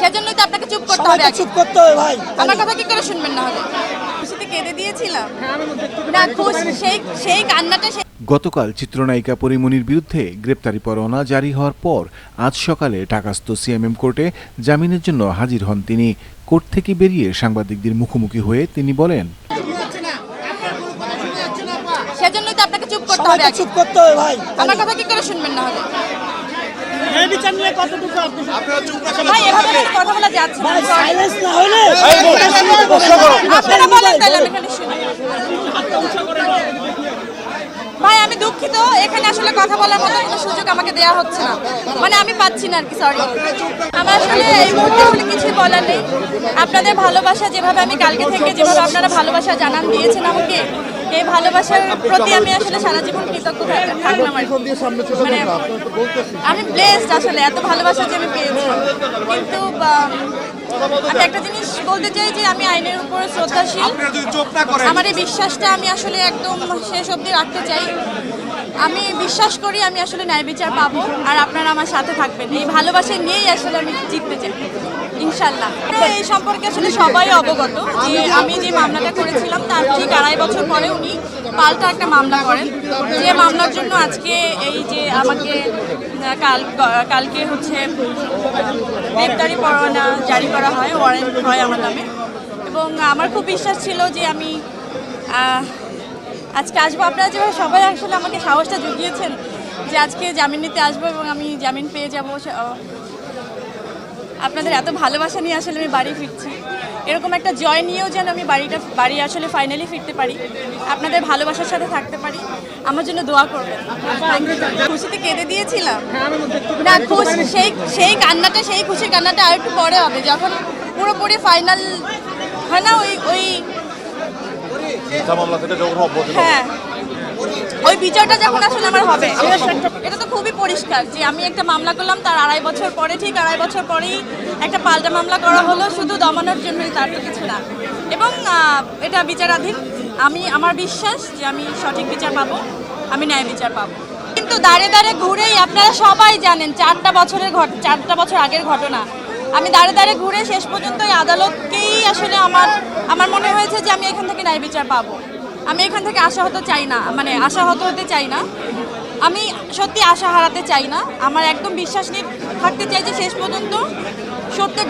সেজন্যই তো আপনাকে চুপ করতে হবে চুপ করতে হবে ভাই। আমার কথা কি করে শুনবেন না হলে খুশিতে কেঁদে দিয়েছিলাম। না খুশি সেই সেই কান্নাটা গতকাল চিত্রনায়িকা পরিমণির বিরুদ্ধে গ্রেপ্তারি পরোয়ানা জারি হওয়ার পর আজ সকালে ঢাকাস্থ সিএমএম কোর্টে জামিনের জন্য হাজির হন তিনি। কোর্ট থেকে বেরিয়ে সাংবাদিকদের মুখোমুখি হয়ে তিনি বলেন সেজন্যই তো আপনাকে চুপ করতে হবে চুপ করতে হবে ভাই। আমার কথা কি করে শুনবেন না হলে বিচার নিয়ে কতটুকু আপনি ভাই এভাবে কথা বলা যাচ্ছে না। ভাই সাইলেন্স না হলে আপনারা বলেন তাহলে আমি এখানে শুনি। ভাই আমি দুঃখিত এখানে আসলে কথা বলার মতো কোনো সুযোগ আমাকে দেওয়া হচ্ছে না। মানে আমি পাচ্ছি না আর কি সরি আমার আসলে এই মুহূর্তে আসলে কিছুই বলার নেই। আপনাদের ভালোবাসা যেভাবে আমি কালকে থেকে যেভাবে আপনারা ভালোবাসা জানান দিয়েছেন আমাকে এই ভালোবাসার প্রতি আমি আসলে সারা জীবন কৃতজ্ঞ থাকলাম মানে আমি ব্লেসড আসলে এত ভালোবাসা যে আমি পেয়েছি। কিন্তু আম, আমি একটা জিনিস বলতে চাই যে আমি আইনের উপরে শ্রদ্ধাশীল। আমার এই বিশ্বাসটা আমি আসলে একদম শেষ অব্দি রাখতে চাই। আমি বিশ্বাস করি আমি আসলে ন্যায় বিচার পাবো আর আপনারা আমার সাথে থাকবেন। এই ভালোবাসা নিয়েই আসলে আমি জিততে চাই ইনশাল্লাহ এই সম্পর্কে আসলে সবাই অবগত যে আমি যে মামলাটা করেছিলাম, তার ঠিক আড়াই বছর পরে উনি পাল্টা একটা মামলা করেন। যে মামলার জন্য আজকে এই যে আমাকে কাল, কালকে হচ্ছে গ্রেপ্তারি পরোয়ানা জারি করা হয়, ওয়ারেন্ট হয় আমার নামে। এবং আমার খুব বিশ্বাস ছিল যে আমি আজকে আসব। আপনারা যেভাবে সবাই আসলে আমাকে সাহসটা জুগিয়েছেন যে আজকে জামিন নিতে আসব এবং আমি জামিন পেয়ে যাব আপনাদের এত ভালোবাসা নিয়ে আসলে আমি বাড়ি ফিরছি। এরকম একটা জয় নিয়েও যেন আমি বাড়িটা বাড়ি আসলে ফাইনালি ফিরতে পারি। আপনাদের ভালোবাসার সাথে থাকতে পারি। আমার জন্য দোয়া করবেন। খুশিতে কেঁদে দিয়েছিলাম। না খুশি সেই সেই কান্নাটা সেই খুশির কান্নাটা আর একটু পরে হবে। যখন পুরোপুরি ফাইনাল হয় না ওই ওই মামলা থেকে যখন অব্যাহতি হ্যাঁ। ওই বিচারটা যখন আসলে আমার হবে এটা তো খুবই পরিষ্কার যে আমি একটা মামলা করলাম তার আড়াই বছর পরে ঠিক আড়াই বছর পরেই একটা পাল্টা মামলা করা হলো শুধু দমানোর জন্যই তার তো কিছু না। এবং এটা বিচারাধীন আমি আমার বিশ্বাস যে আমি সঠিক বিচার পাবো আমি ন্যায় বিচার পাবো। কিন্তু দাঁড়ে দাঁড়ে ঘুরেই আপনারা সবাই জানেন চারটা বছরের ঘট চারটা বছর আগের ঘটনা। আমি দাঁড়ে দাঁড়ে ঘুরে শেষ পর্যন্ত আদালতকেই আসলে আমার আমার মনে হয়েছে যে আমি এখান থেকে ন্যায় বিচার পাবো। আমি এখান থেকে আশা হতে চাই না মানে আশাহত হতে চাই না। আমি সত্যি আশা হারাতে চাই না। আমার একদম বিশ্বাস নিয়ে থাকতে চাই যে শেষ পর্যন্ত সত্যের